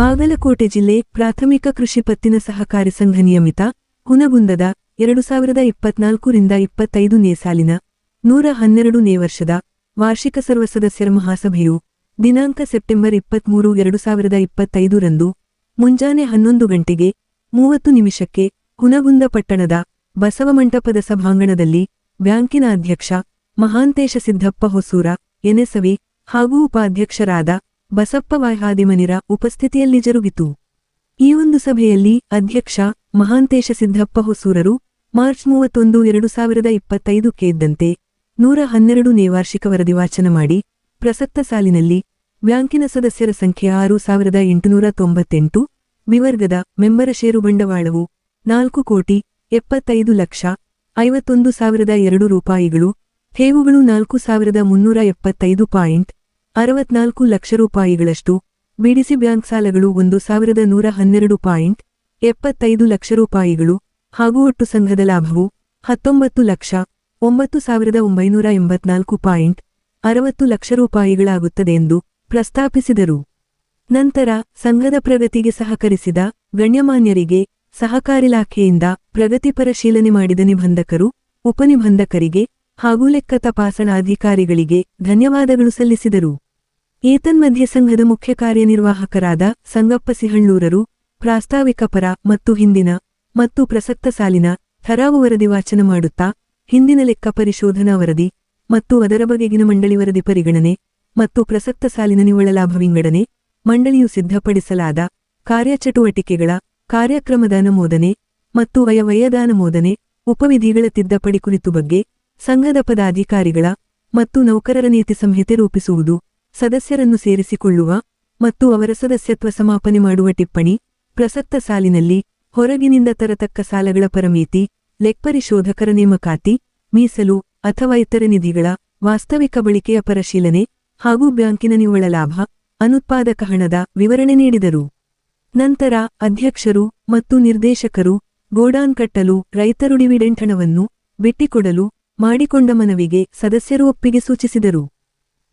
ಬಾಗಲಕೋಟೆ ಜಿಲ್ಲೆ ಪ್ರಾಥಮಿಕ ಕೃಷಿ ಪತ್ತಿನ ಸಹಕಾರಿ ಸಂಘ ನಿಯಮಿತ ಹುನಗುಂದದ ಎರಡು ಸಾವಿರದ ಇಪ್ಪತ್ನಾಲ್ಕರಿಂದ ಇಪ್ಪತ್ತೈದನೇ ಸಾಲಿನ ನೂರ ಹನ್ನೆರಡನೇ ವರ್ಷದ ವಾರ್ಷಿಕ ಸರ್ವ ಸದಸ್ಯರ ಮಹಾಸಭೆಯು ದಿನಾಂಕ ಸೆಪ್ಟೆಂಬರ್ ಇಪ್ಪತ್ಮೂರು ಎರಡು ಸಾವಿರದ ಇಪ್ಪತ್ತೈದರಂದು ಮುಂಜಾನೆ ಹನ್ನೊಂದು ಗಂಟೆಗೆ ಮೂವತ್ತು ನಿಮಿಷಕ್ಕೆ ಹುನಗುಂದ ಪಟ್ಟಣದ ಬಸವಮಂಟಪದ ಸಭಾಂಗಣದಲ್ಲಿ ಬ್ಯಾಂಕಿನ ಅಧ್ಯಕ್ಷ ಮಹಾಂತೇಶ ಸಿದ್ದಪ್ಪ ಹೊಸೂರ ಎನೆಸವಿ ಹಾಗೂ ಉಪಾಧ್ಯಕ್ಷರಾದ ಬಸಪ್ಪ ವಾಯ್ಹಾದಿಮನಿರ ಉಪಸ್ಥಿತಿಯಲ್ಲಿ ಜರುಗಿತು. ಈ ಒಂದು ಸಭೆಯಲ್ಲಿ ಅಧ್ಯಕ್ಷ ಮಹಾಂತೇಶ ಸಿದ್ದಪ್ಪ ಹೊಸೂರರು ಮಾರ್ಚ್ ಮೂವತ್ತೊಂದು, ಎರಡು ಸಾವಿರದ ಇಪ್ಪತ್ತೈದಕ್ಕೆ ಇದ್ದಂತೆ ನೂರ ಹನ್ನೆರಡನೇ ವಾರ್ಷಿಕ ವರದಿ ವಾಚನ ಮಾಡಿ ಪ್ರಸಕ್ತ ಸಾಲಿನಲ್ಲಿ ಬ್ಯಾಂಕಿನ ಸದಸ್ಯರ ಸಂಖ್ಯೆ ಆರು ಸಾವಿರದ ಎಂಟುನೂರ ತೊಂಬತ್ತೆಂಟು, ವಿವರ್ಗದ ಮೆಂಬರ ಷೇರು ಬಂಡವಾಳವು ನಾಲ್ಕು ಕೋಟಿ ಎಪ್ಪತ್ತೈದು ಲಕ್ಷ ಐವತ್ತೊಂದು ಸಾವಿರದ ಎರಡು ರೂಪಾಯಿಗಳು ಠೇವುಗಳು ನಾಲ್ಕು ಸಾವಿರದ ಮುನ್ನೂರ ಎಪ್ಪತ್ತೈದು ಪಾಯಿಂಟ್ ಅರವತ್ನಾಲ್ಕು ಲಕ್ಷ ರೂಪಾಯಿಗಳಷ್ಟು ಬಿಡಿಸಿ ಬ್ಯಾಂಕ್ ಸಾಲಗಳು ಒಂದು ಸಾವಿರದ ನೂರ ಹನ್ನೆರಡು ಪಾಯಿಂಟ್ ಎಪ್ಪತ್ತೈದು ಲಕ್ಷ ರೂಪಾಯಿಗಳು ಹಾಗೂ ಒಟ್ಟು ಸಂಘದ ಲಾಭವು ಹತ್ತೊಂಬತ್ತು ಲಕ್ಷ ಒಂಬತ್ತು ಸಾವಿರದ ಒಂಬೈನೂರ ಎಂಬತ್ನಾಲ್ಕು ಪಾಯಿಂಟ್ ಅರವತ್ತು ಲಕ್ಷ ರೂಪಾಯಿಗಳಾಗುತ್ತದೆ ಎಂದು ಪ್ರಸ್ತಾಪಿಸಿದರು. ನಂತರ ಸಂಘದ ಪ್ರಗತಿಗೆ ಸಹಕರಿಸಿದ ಗಣ್ಯಮಾನ್ಯರಿಗೆ ಸಹಕಾರಿಲಾಖೆಯಿಂದ ಪ್ರಗತಿ ಪರಿಶೀಲನೆ ಮಾಡಿದ ನಿಬಂಧಕರು, ಉಪನಿಬಂಧಕರಿಗೆ ಹಾಗೂ ಲೆಕ್ಕ ತಪಾಸಣಾ ಅಧಿಕಾರಿಗಳಿಗೆ ಧನ್ಯವಾದಗಳು ಸಲ್ಲಿಸಿದರು. ಏತನ್ಮಧ್ಯ ಸಂಘದ ಮುಖ್ಯ ಕಾರ್ಯನಿರ್ವಾಹಕರಾದ ಸಂಗಪ್ಪ ಸಿಹಳ್ಳೂರರು, ಪ್ರಾಸ್ತಾವಿಕ ಪರ ಮತ್ತು ಹಿಂದಿನ ಮತ್ತು ಪ್ರಸಕ್ತ ಸಾಲಿನ ಥರಾವು ವರದಿ ವಾಚನ ಮಾಡುತ್ತಾ, ಹಿಂದಿನ ಲೆಕ್ಕ ಪರಿಶೋಧನಾ ವರದಿ ಮತ್ತು ಅದರ ಬಗೆಗಿನ ಮಂಡಳಿ ವರದಿ ಪರಿಗಣನೆ ಮತ್ತು ಪ್ರಸಕ್ತ ಸಾಲಿನ ನಿವ್ವಳ ಲಾಭ ವಿಂಗಡಣೆ ಮಂಡಳಿಯು ಸಿದ್ಧಪಡಿಸಲಾದ ಕಾರ್ಯಚಟುವಟಿಕೆಗಳ ಕಾರ್ಯಕ್ರಮದ ಅನುಮೋದನೆ ಮತ್ತು ವಯವಯದ ಅನುಮೋದನೆ ಉಪವಿಧಿಗಳ ತಿದ್ದಪಡಿ ಕುರಿತು ಬಗ್ಗೆ ಸಂಘದ ಪದಾಧಿಕಾರಿಗಳ ಮತ್ತು ನೌಕರರ ನೀತಿ ಸಂಹಿತೆ ರೂಪಿಸುವುದು, ಸದಸ್ಯರನ್ನು ಸೇರಿಸಿಕೊಳ್ಳುವ ಮತ್ತು ಅವರ ಸದಸ್ಯತ್ವ ಸಮಾಪನೆ ಮಾಡುವ ಟಿಪ್ಪಣಿ, ಪ್ರಸಕ್ತ ಸಾಲಿನಲ್ಲಿ ಹೊರಗಿನಿಂದ ತರತಕ್ಕ ಸಾಲಗಳ ಪರಮಿತಿ ಲೆಕ್ಪರಿಶೋಧಕರ ನೇಮಕಾತಿ, ಮೀಸಲು ಅಥವಾ ಇತರ ನಿಧಿಗಳ ವಾಸ್ತವಿಕ ಬಳಕೆಯ ಪರಿಶೀಲನೆ ಹಾಗೂ ಬ್ಯಾಂಕಿನ ನಿವ್ವಳ ಲಾಭ, ಅನುತ್ಪಾದಕ ಹಣದ ವಿವರಣೆ ನೀಡಿದರು. ನಂತರ ಅಧ್ಯಕ್ಷರು ಮತ್ತು ನಿರ್ದೇಶಕರು ಗೋಡಾನ್ ಕಟ್ಟಲು ರೈತರು ಡಿವಿಡೆಂಟ್ ಹಣವನ್ನು ಬಿಟ್ಟಿಕೊಡಲು ಮಾಡಿಕೊಂಡ ಮನವಿಗೆ ಸದಸ್ಯರು ಒಪ್ಪಿಗೆ ಸೂಚಿಸಿದರು.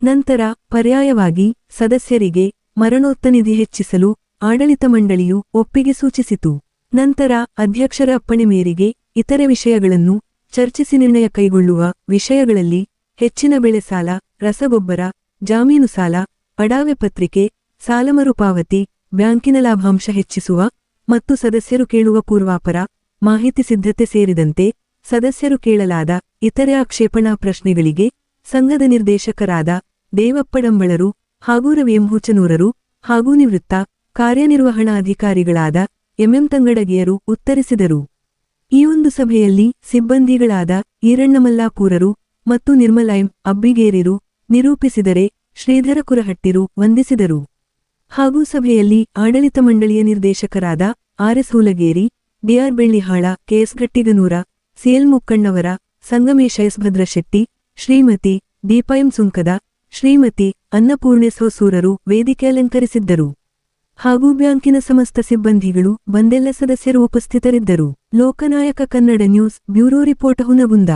ನಂತರ ಪರ್ಯಾಯವಾಗಿ ಸದಸ್ಯರಿಗೆ ಮರಣೋತ್ತ ನಿಧಿ ಹೆಚ್ಚಿಸಲು ಆಡಳಿತ ಮಂಡಳಿಯು ಒಪ್ಪಿಗೆ ಸೂಚಿಸಿತು. ನಂತರ ಅಧ್ಯಕ್ಷರ ಅಪ್ಪಣೆ ಮೇರೆಗೆ ಇತರೆ ವಿಷಯಗಳನ್ನು ಚರ್ಚಿಸಿ ನಿರ್ಣಯ ಕೈಗೊಳ್ಳುವ ವಿಷಯಗಳಲ್ಲಿ ಹೆಚ್ಚಿನ ಬೆಳೆ ಸಾಲ, ರಸಗೊಬ್ಬರ, ಜಾಮೀನು ಸಾಲ ಅಡಾವೆ ಪತ್ರಿಕೆ, ಸಾಲ ಮರುಪಾವತಿ, ಬ್ಯಾಂಕಿನ ಲಾಭಾಂಶ ಹೆಚ್ಚಿಸುವ ಮತ್ತು ಸದಸ್ಯರು ಕೇಳುವ ಪೂರ್ವಾಪರ ಮಾಹಿತಿ ಸಿದ್ಧತೆ ಸೇರಿದಂತೆ ಸದಸ್ಯರು ಕೇಳಲಾದ ಇತರೆ ಆಕ್ಷೇಪಣಾ ಪ್ರಶ್ನೆಗಳಿಗೆ ಸಂಘದ ನಿರ್ದೇಶಕರಾದ ದೇವಪ್ಪಡಂಬಳರು ಹಾಗೂ ರವಿಎಂಹುಚನೂರರು ಹಾಗೂ ನಿವೃತ್ತ ಕಾರ್ಯನಿರ್ವಹಣಾಧಿಕಾರಿಗಳಾದ ಎಂಎಂ ತಂಗಡಗಿಯರು ಉತ್ತರಿಸಿದರು. ಈ ಒಂದು ಸಭೆಯಲ್ಲಿ ಸಿಬ್ಬಂದಿಗಳಾದ ಈರಣ್ಣಮಲ್ಲಾಪೂರರು ಮತ್ತು ನಿರ್ಮಲೈಂ ಅಬ್ಬಿಗೇರಿರು ನಿರೂಪಿಸಿದರೆ ಶ್ರೀಧರ ಕುರಹಟ್ಟಿರು ವಂದಿಸಿದರು. ಹಾಗೂ ಸಭೆಯಲ್ಲಿ ಆಡಳಿತ ಮಂಡಳಿಯ ನಿರ್ದೇಶಕರಾದ RS Hulageri DR Bellihal KS CL Mukkannavar Sangamesh S Bhadrashetti, Shrimati ದೀಪಾಯಂ Sunkad, Shrimati ಅನ್ನಪೂರ್ಣೇಶ್ವಸೂರರು ವೇದಿಕೆ ಅಲಂಕರಿಸಿದ್ದರು. ಹಾಗೂ ಬ್ಯಾಂಕಿನ ಸಮಸ್ತ ಸಿಬ್ಬಂದಿಗಳು, ಬಂದೆಲ್ಲ ಸದಸ್ಯರು ಉಪಸ್ಥಿತರಿದ್ದರು. Loknayak Kannada news bureau report Hungund.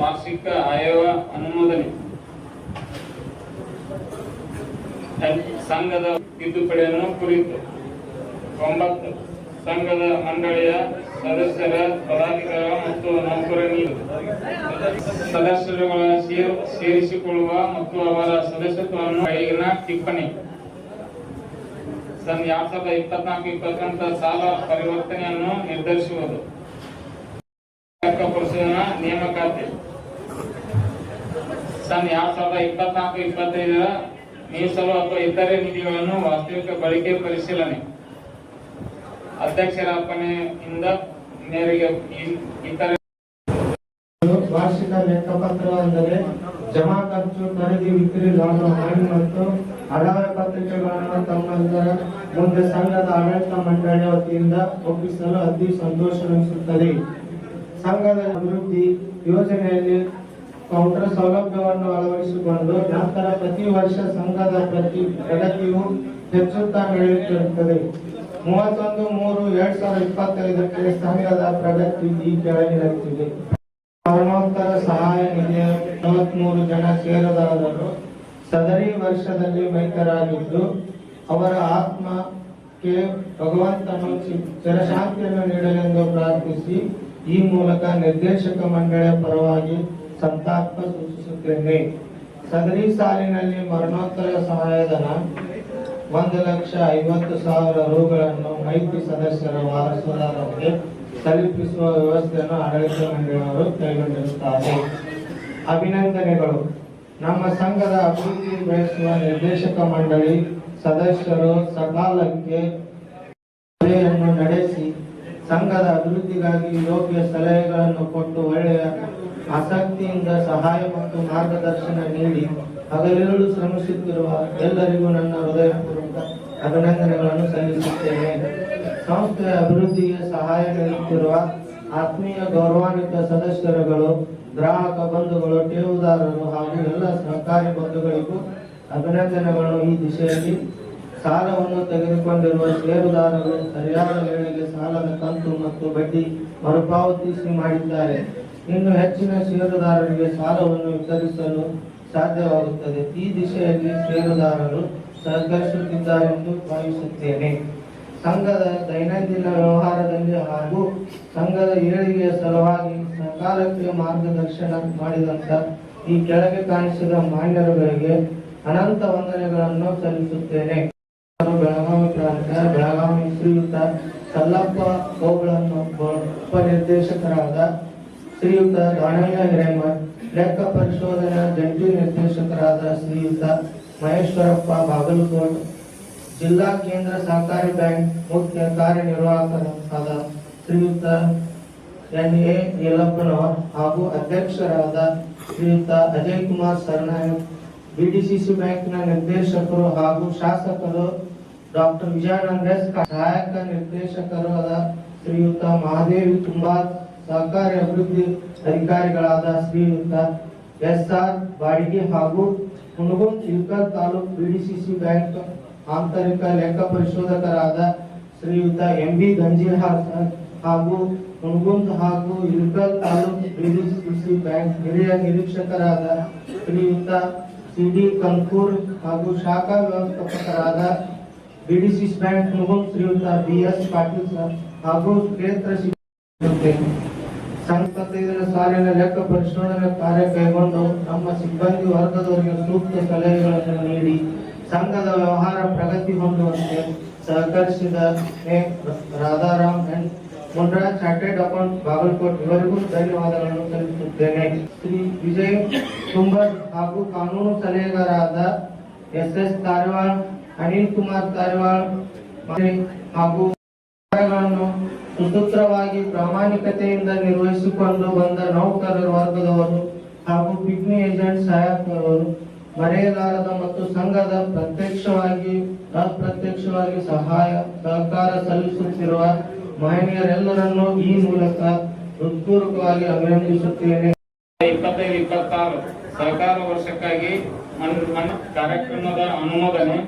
ವಾರ್ಷಿಕ ಆಯೋಗ ಅನುಮೋದನೆ. ಸಂಘದ ತಿದ್ದುಪಡಿಯನ್ನು ಕುರಿತು ಒಂಬತ್ತು ಸಂಘದ ಮಂಡಳಿಯ ಸದಸ್ಯರ ಪದಾಧಿಕಾರ ಮತ್ತು ನೌಕರ ಸದಸ್ಯರುಗಳ ಸೇರಿಸಿಕೊಳ್ಳುವ ಮತ್ತು ಅವರ ಸದಸ್ಯತ್ವವನ್ನು ಈಗಿನ ಟಿಪ್ಪಣಿ. ಎರಡ್ ಸಾವಿರದ ಇಪ್ಪತ್ನಾಲ್ಕು ಇಪ್ಪತ್ತೆಂಟರ ಸಾಲ ಪರಿವರ್ತನೆಯನ್ನು ನಿರ್ಧರಿಸುವುದು. ಲೆಕ್ಕ ಪರಿಶೋಧನಾ ನೇಮಕಾತಿ. ಸನ್ ಎರಡ್ ಸಾವಿರದ ಇಪ್ಪತ್ನಾಲ್ಕು ಇಪ್ಪತ್ತೈದರ ಮೀಸಲು ಅಥವಾ ಇತರೆ ನಿಧಿಗಳನ್ನು ವಾಸ್ತವಿಕ ಬಳಕೆ ಪರಿಶೀಲನೆ. ಅಧ್ಯಕ್ಷರ ಅಪ್ಪಣೆಯಿಂದ ಮೇರೆಗೆ ಇತರೆ ವಾರ್ಷಿಕ ಲೆಕ್ಕಪತ್ರ ಅಂದರೆ ಜಮಾ ಖರ್ಚು, ಖರೀದಿ ವಿಕ್ರಿ ಲಾಭ, ಹಾನಿ ಮತ್ತು ಹಲವಾರು ಪತ್ರಿಕೆಗಳನ್ನು ತಮ್ಮ ಮುಂದೆ ಸಂಘದ ಆಡಳಿತ ಮಂಡಳಿ ವತಿಯಿಂದ ಒಪ್ಪಿಸಲು ಅತಿ ಸಂತೋಷವೆನಿಸುತ್ತದೆ. ಸಂಘದ ಅಭಿವೃದ್ಧಿ ಯೋಜನೆಯಲ್ಲಿ ಕೌಂಟರ್ ಸೌಲಭ್ಯವನ್ನು ಅಳವಡಿಸಿಕೊಂಡು ನಂತರ ಪ್ರತಿ ವರ್ಷ ಸಂಘದ ಪ್ರತಿ ಪ್ರಗತಿಯು ಹೆಚ್ಚುತ್ತಾ ನಡೆಯುತ್ತಿರುತ್ತದೆ. ಮೂವತ್ತೊಂದು ಮೂರು ಎರಡ್ ಸಾವಿರದ ಇಪ್ಪತ್ತೈದಕ್ಕೆ ಸಂಘದ ಪ್ರಗತಿ ಈ ಕೆಳಗಿರುತ್ತಿದೆ ಮರಣೋತ್ತರ ಸಹಾಯ ನಿಧಿಯ ಮೂವತ್ಮೂರು ಜನ ಸೇರದಾದರು ಸದರಿ ವರ್ಷದಲ್ಲಿ ಮೈತರಾಗಿದ್ದು ಅವರ ಆತ್ಮಕ್ಕೆ ಭಗವಂತನು ಚಿರಶಾಂತಿಯನ್ನು ನೀಡಲೆಂದು ಪ್ರಾರ್ಥಿಸಿ ಈ ಮೂಲಕ ನಿರ್ದೇಶಕ ಮಂಡಳಿಯ ಪರವಾಗಿ ಸಂತಾಪ ಸೂಚಿಸುತ್ತೇನೆ. ಸದರಿ ಸಾಲಿನಲ್ಲಿ ಮರಣೋತ್ತರ ಸಹಾಯಧನ ಒಂದು ಲಕ್ಷ ಐವತ್ತು ಸಾವಿರ ರೂಗಳನ್ನು ಮೈತ್ರಿ ಸದಸ್ಯರ ವಾರಸುದಾರರಿಗೆ ತಲುಪಿಸುವ ವ್ಯವಸ್ಥೆಯನ್ನು ಆಡಳಿತ ಮಂಡಳಿಯವರು ಕೈಗೊಂಡಿರುತ್ತಾರೆ. ಅಭಿನಂದನೆಗಳು. ನಮ್ಮ ಸಂಘದ ಅಭಿವೃದ್ಧಿ ಬಯಸುವ ನಿರ್ದೇಶಕ ಮಂಡಳಿ ಸದಸ್ಯರು ಸಕಾಲಕ್ಕೆ ಸಭೆಯನ್ನು ನಡೆಸಿ ಸಂಘದ ಅಭಿವೃದ್ಧಿಗಾಗಿ ಯೋಗ್ಯ ಸಲಹೆಗಳನ್ನು ಕೊಟ್ಟು ಒಳ್ಳೆಯ ಆಸಕ್ತಿಯಿಂದ ಸಹಾಯ ಮತ್ತು ಮಾರ್ಗದರ್ಶನ ನೀಡಿ ಹಗಲಿರುಳು ಶ್ರಮಿಸುತ್ತಿರುವ ಎಲ್ಲರಿಗೂ ನನ್ನ ಹೃದಯಪೂರ್ವಕ ಅಭಿನಂದನೆಗಳನ್ನು ಸಲ್ಲಿಸುತ್ತೇನೆ. ಸಂಸ್ಥೆಯ ಅಭಿವೃದ್ಧಿಗೆ ಸಹಾಯ ನೀಡುತ್ತಿರುವ ಆತ್ಮೀಯ ಗೌರವಾನ್ವಿತ ಸದಸ್ಯರುಗಳು, ಗ್ರಾಹಕ ಬಂಧುಗಳು, ಠೇವುದಾರರು ಹಾಗೂ ಎಲ್ಲ ಸಹಕಾರಿ ಬಂಧುಗಳಿಗೂ ಅಭಿನಂದನೆಗಳು ಈ ದಿಶೆಯಲ್ಲಿ ಸಾಲವನ್ನು ತೆಗೆದುಕೊಂಡಿರುವ ಷೇರುದಾರರು ಸರಿಯಾದ ವೇಳೆಗೆ ಸಾಲದ ಕಂತು ಮತ್ತು ಬಡ್ಡಿ ಮರುಪಾವತಿಸಿ ಮಾಡಿದ್ದಾರೆ. ಇನ್ನು ಹೆಚ್ಚಿನ ಷೇರುದಾರರಿಗೆ ಸಾಲವನ್ನು ವಿತರಿಸಲು ಸಾಧ್ಯವಾಗುತ್ತದೆ. ಈ ದಿಶೆಯಲ್ಲಿ ಷೇರುದಾರರು ಸಹಕರಿಸುತ್ತಿದ್ದಾರೆಂದು ಭಾವಿಸುತ್ತೇನೆ. ಸಂಘದ ದೈನಂದಿನ ವ್ಯವಹಾರದಲ್ಲಿ ಹಾಗೂ ಸಂಘದ ಏಳಿಗೆಯ ಸಲುವಾಗಿ ಸಕಾಲಕ್ಕೆ ಮಾರ್ಗದರ್ಶನ ಮಾಡಿದಂತ ಈ ಕೆಳಗೆ ಕಾಣಿಸಿದ ಮಾನ್ಯರುಗಳಿಗೆ ಅನಂತ ವಂದನೆಗಳನ್ನು ಸಲ್ಲಿಸುತ್ತೇನೆ. ಬೆಳಗಾವಿ ಪ್ರಾಂತ್ಯ ಬೆಳಗಾವಿ ಶ್ರೀಯುತ ಕಲ್ಲಪ್ಪ ಗೋಗಳನ್ನು ಉಪನಿರ್ದೇಶಕರಾದ ಶ್ರೀಯುತ ದಾನಯ್ಯ ಹಿರೇಮಠ್ ಲೆಕ್ಕ ಪರಿಶೋಧನಾ ಜಂಟಿ ನಿರ್ದೇಶಕರಾದ ಶ್ರೀಯುತ ಮಹೇಶ್ವರಪ್ಪ ಬಾಗಲಕೋಟ್, ಜಿಲ್ಲಾ ಕೇಂದ್ರ ಸಹಕಾರಿ ಬ್ಯಾಂಕ್ ಮುಖ್ಯ ಕಾರ್ಯನಿರ್ವಾಹಕರಾದ ಶ್ರೀಯುತ ಎನ್ ಎ ಯಲ್ಲಪ್ಪನವರ್ ಹಾಗೂ ಅಧ್ಯಕ್ಷರಾದ ಶ್ರೀಯುತ ಅಜಯ್ ಕುಮಾರ್ ಸರ್ನಾಯಕ್ ಬಿಡಿಸಿಸಿ ಬ್ಯಾಂಕ್ನ ನಿರ್ದೇಶಕರು ಹಾಗೂ ಶಾಸಕರು ಡಾಕ್ಟರ್ ವಿಜಯಾನಂದ ಸಹಾಯಕ ನಿರ್ದೇಶಕರು ಆದ ಶ್ರೀಯುತ ಮಹಾದೇವಿ ತುಂಬಾ ಸಹಕಾರಿ ಅಭಿವೃದ್ಧಿ ಅಧಿಕಾರಿಗಳಾದ ಶ್ರೀಯುತ ಎಸ್ ಆರ್ ಬಾಡಿಗೆ ಹಾಗೂ ಹುಣಗುಂದ್ ಇಲ್ಕಲ್ ತಾಲೂಕ್ ಬಿಡಿಸಿಸಿ ಬ್ಯಾಂಕ್ ಆಂತರಿಕ ಲೆಕ್ಕ ಪರಿಶೋಧಕರಾದ ಶ್ರೀಯುತ ಎಂ ಬಿ ಗಂಜಿಹಾರ್ ಹಾಗೂ ಹುಣಗುಂದ್ ಹಾಗೂ ಇಲ್ಕಲ್ ತಾಲೂಕ್ ಬಿಡಿಸಿಸಿ ಬ್ಯಾಂಕ್ ಹಿರಿಯ ನಿರೀಕ್ಷಕರಾದ ಶ್ರೀಯುತ ಸಿ ಡಿ ಕಂಕೂರ್ ಹಾಗೂ ಶಾಖಾ ವ್ಯವಸ್ಥಾಪಕರಾದ ಬಿಡಿಸಿಸ್ ಬ್ಯಾಂಕ್ ಹುಣಗುಂದ್ ಶ್ರೀಯುತ ಬಿ ಎಸ್ ಪಾಟೀಲ್ ಸರ್ ಹಾಗೂ ಕ್ಷೇತ್ರ ಸಂಪತ್ತೈದರ ಸಾಲಿನ ಲೆಕ್ಕ ಪರಿಶೋಧನೆ ಕಾರ್ಯ ಕೈಗೊಂಡು ನಮ್ಮ ಸಿಬ್ಬಂದಿ ವರ್ಗದವರಿಗೆ ಸೂಕ್ತ ಸಲಹೆಗಳನ್ನು ನೀಡಿ ಸಂಘದ ವ್ಯವಹಾರ ಪ್ರಗತಿ ಹೊಂದುವಂತೆ ಸಹಕರಿಸಿದ. Radharam and Munraj chartered account Bagalkot ಇವರಿಗೂ ಧನ್ಯವಾದಗಳನ್ನು ಸಲ್ಲಿಸುತ್ತೇನೆ. ಶ್ರೀ ವಿಜಯ್ ತುಂಬರ್ ಹಾಗೂ ಕಾನೂನು ಸಲಹೆಗಾರರಾದ ಎಸ್ ಎಸ್ ತಾರ್ವಾಳ್ ಅನಿಲ್ ಕುಮಾರ್ ತಾರ್ವಾಳ್ ಹಾಗೂ ಸುಸೂತ್ರವಾಗಿ ಪ್ರಾಮಾಣಿಕತೆಯಿಂದ ನಿರ್ವಹಿಸಿಕೊಂಡು ಬಂದ ನೌಕರರ ವರ್ಗದವರು ಹಾಗೂ ಪಿಗ್ನಿ ಏಜೆಂಟ್ ಸಹಾಯಕರವರು ಮರೆಯಲಾರದ ಮತ್ತು ಸಂಘದ ಪ್ರತ್ಯಕ್ಷವಾಗಿ ಅಪ್ರತ್ಯಕ್ಷವಾಗಿ ಸಹಾಯ ಸಹಕಾರ ಸಲ್ಲಿಸುತ್ತಿರುವ ಮಹನೀಯರೆಲ್ಲರನ್ನೂ ಈ ಮೂಲಕ ಹೃತ್ಪೂರ್ವಕವಾಗಿ ಅಭಿನಂದಿಸುತ್ತೇನೆ. ಇಪ್ಪತ್ತೈದು, ಇಪ್ಪತ್ತಾರು ಸರ್ಕಾರ ವರ್ಷಕ್ಕಾಗಿ ಕಾರ್ಯಕ್ರಮದ ಅನುಮೋದನೆ.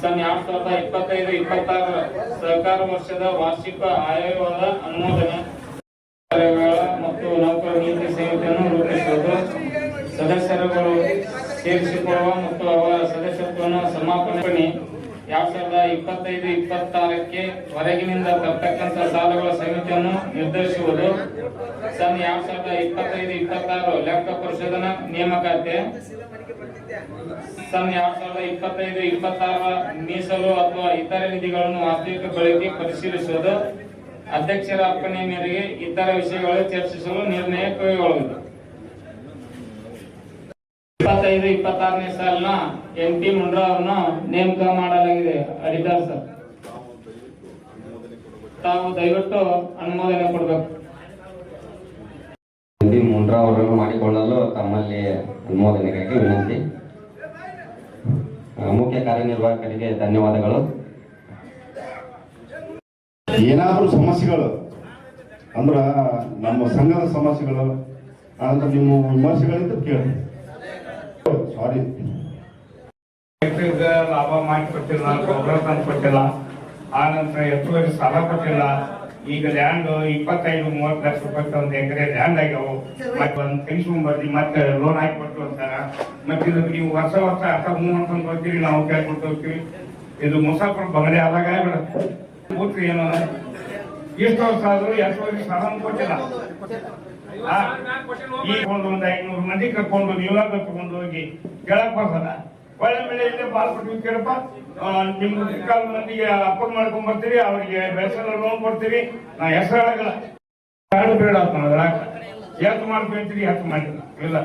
ಸನ್ ಎರಡ್ ಸಾವಿರದ ಇಪ್ಪತ್ತೈದು, ಇಪ್ಪತ್ತಾರರ ಸರ್ಕಾರ ವರ್ಷದ ವಾರ್ಷಿಕ ಆಯವ್ಯಯದ ಅನುಮೋದನೆ. ಮತ್ತು ನೌಕರ ನೀತಿ ಸಂಹಿತೆಯನ್ನು ರೂಪಿಸುವುದು ಸದಸ್ಯರುಗಳು ಸೇರಿಸಿಕೊಳ್ಳುವ ಮತ್ತು ಅವರ ಸದಸ್ಯತ್ವವನ್ನು ಸಮಾಪನೆ ಎರಡ್ ಸಾವಿರದ ಇಪ್ಪತ್ತೈದು, ಇಪ್ಪತ್ತಾರಕ್ಕೆ ಹೊರಗಿನಿಂದ ತರ್ತಕ್ಕಂಥ ಸಾಲಗಳ ಸಮಿತಿಯನ್ನು ನಿರ್ಧರಿಸುವುದು. ಸನ್ ಎರಡ್ ಸಾವಿರದ ಇಪ್ಪತ್ತೈದು, ಇಪ್ಪತ್ತಾರು ಲೆಕ್ಕ ಪರಿಶೋಧನಾ ನೇಮಕಾತಿ. ಸನ್ ಎರಡ್ ಸಾವಿರದ ಇಪ್ಪತ್ತೈದು ಇಪ್ಪತ್ತಾರ ಮೀಸಲು ಅಥವಾ ಇತರೆ ನಿಧಿಗಳನ್ನು ವಾಸ್ತವಿಕ ಬಳಕೆ ಪರಿಶೀಲಿಸುವುದು. ಅಧ್ಯಕ್ಷರ ಅಪ್ಪಣೆ ಮೇರೆಗೆ ಇತರ ವಿಷಯಗಳು ಚರ್ಚಿಸಲು ನಿರ್ಣಯ ಕೈಗೊಳ್ಳುವುದು ಇಪ್ಪತ್ತೈದು ಇಪ್ಪತ್ತಾರನೇ ಸಾಲಿನ ಎಂ ಪಿ ಮುಂಡ್ರಾ ಅವರನ್ನು ನೇಮಕ ಮಾಡಲಾಗಿದೆ ಅಡಿಟರ್ ಸರ್. ತಾವು ದಯವಿಟ್ಟು ಅನುಮೋದನೆ ಕೊಡಬೇಕು. ಡಿ ಮುಂಡ್ರಾ ಅವರನ್ನು ಮಾಡಿಕೊಳ್ಳಲು ತಮ್ಮಲ್ಲಿ ಅನುಮೋದನೆಗಾಗಿ ವಿನಂತಿ. ಮುಖ್ಯ ಕಾರ್ಯನಿರ್ವಾಹಕರಿಗೆ ಧನ್ಯವಾದಗಳು. ಏನಾದರೂ ಸಮಸ್ಯೆಗಳು ಅಂದ್ರ ನಮ್ಮ ಸಂಘದ ಸಮಸ್ಯೆಗಳು ಆದ್ರೆ ನಿಮ್ಮ ವಿಮರ್ಶೆಗಳಿಂದ ಕೇಳಿ. ಸಾರಿ ರೈತರಿಗೆ ಲಾಭ ಮಾಡಿ ಕೊಟ್ಟಿಲ್ಲ ಗೊಬ್ಬರ ತಂದು ಕೊಟ್ಟಿಲ್ಲ. ಆ ನಂತರ ಹೆಚ್ಚುವರಿ ಸಾಲ ಕೊಟ್ಟಿಲ್ಲ. ಈಗ ಲ್ಯಾಂಡ್ ಇಪ್ಪತ್ತೈದು, ಮೂವತ್ತು ಲಕ್ಷ ರೂಪಾಯಿ ಒಂದು ಎಕರೆ ಲ್ಯಾಂಡ್ ಆಗ್ಯಾವು ಮತ್ತೆ ಒಂದು ತೆಗಿಸ್ಕೊಂಡ್ಬರ್ರಿ ಮತ್ತೆ ಲೋನ್ ಹಾಕಿ ಕೊಟ್ಟು ಅಂತಾರ ಮತ್ತೆ ಇದು ನೀವು ವರ್ಷ ವರ್ಷ ಅರ್ಥ ಮೂವತ್ತು ಅಂತ ಹೋಗ್ತೀರಿ, ನಾವು ಕೇಳ್ಕೊಟ್ಟು ಹೋಗ್ತೀವಿ. ಇದು ಮುಸಾಫರ್ ಬಂಗಲೆ ಆದಾಗ ಬಿಡುತ್ತೆ ಏನು? ಇಷ್ಟು ವರ್ಷ ಆದ್ರೂ ವರ್ಷ ಸಾಲ ಕೊಟ್ಟಿಲ್ಲ. ಒಂದು ಒಂದು ಐನೂರು ಮಂದಿ ಕರ್ಕೊಂಡು ನೀವಾಗ ಕರ್ಕೊಂಡು ಹೋಗಿ ಕೇಳಕ್ ಬರ್ತದ ಒಳ್ಳೆ ಮೇಲೆ ಇಲ್ಲೇ ಬಾಲ್ ಕೊಟ್ಟಿವಿ ಕೇಳಪ್ಪ. ನಿಮ್ ಕಾಲ ಮಂದಿಗೆ ಅಪ್ಪನ್ ಮಾಡ್ಕೊಂಡ್ ಬರ್ತೀವಿ ಅವ್ರಿಗೆ ಬೆಸಲ್ ಲೋನ್ ಕೊಡ್ತೀವಿ ನಾ ಹೆಸರು ಹೇಳಲ್ಲ. ಎರಡು ಬೇಡ ಅಂತ ಹೇಳಕ್ಕ ಎಷ್ಟು ಮಾಡ್ಕೊಂತೀರಿ ಇಲ್ಲ ಮಾಡಿಲ್ಲ. ಇಲ್ಲ.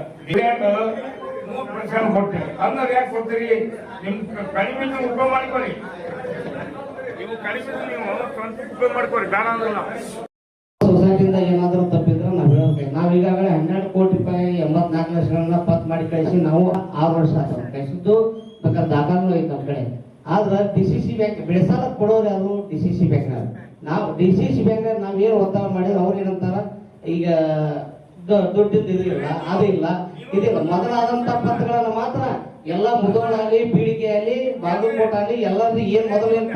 ಮೂರು ಪರ್ಸೆಂಟ್ ಕೊಡ್ತೀವಿ. ಅಂದ್ರೆ ಯಾಕೆ ಕೊಡ್ತೀರಿ? ನಿಮ್ ಕಡಿಮೆ ಉಪಯೋಗ ಮಾಡ್ಕೊಳ್ಳಿ ನೀವು ಕಡಿಮೆ ನೀವು ಉಪಯೋಗ ಮಾಡ್ಕೊಳ್ಳಿ ಬೇಡ ಸೊಸೈಟಿಯಿಂದ ಏನಾದರೂ ತಪ್ಪಿದ್ರೆ ನಾವು ಹೇಳ್ಬೇಕು. ನಾವು ಈಗಾಗಲೇ ಹನ್ನೆರಡು ಕೋಟಿ ರೂಪಾಯಿ, ಎಂಬತ್ನಾಲ್ಕು ಲಕ್ಷಗಳನ್ನ ಪತ್ ಮಾಡಿ ಕಳಿಸಿ, ನಾವು ಆರು ವರ್ಷ ಆಯ್ತು ಕಳಿಸಿದ್ದು. ಬೇಕಾದ್ರೆ ದಾಖಲೆ ಐತೆ ನಮ್ಮ ಕಡೆ. ಆದ್ರೆ ಡಿ ಸಿ ಸಿ ಬ್ಯಾಂಕ್, ಬೆಳೆಸಾಲ ಕೊಡೋರು ಯಾರು? ಡಿ ಸಿ ಸಿ ಬ್ಯಾಂಕ್ನಾಗ ನಾವು ಡಿ ಸಿ ಸಿ ಬ್ಯಾಂಕ್ ನಾವ್ ಏನು ಒತ್ತಾಯ ಮಾಡಿದ್ರೆ, ಅವ್ರು ಏನಂತಾರ ಈಗ ದುಡ್ಡಿದ್ದು ಇಲ್ಲ, ಅದು ಇಲ್ಲ. ಇದಿಲ್ಲ ಮೊದಲಾದಂತ ಪತ್ರಗಳನ್ನ ಮಾತ್ರ ಎಲ್ಲ ಮುದೋಳಾಗಲಿ ಪೀಳಿಗೆ ಆಗಲಿ, ಬಾಗಲಕೋಟ ಆಗಲಿ ಏನ್ ಮೊದಲು ಏನ್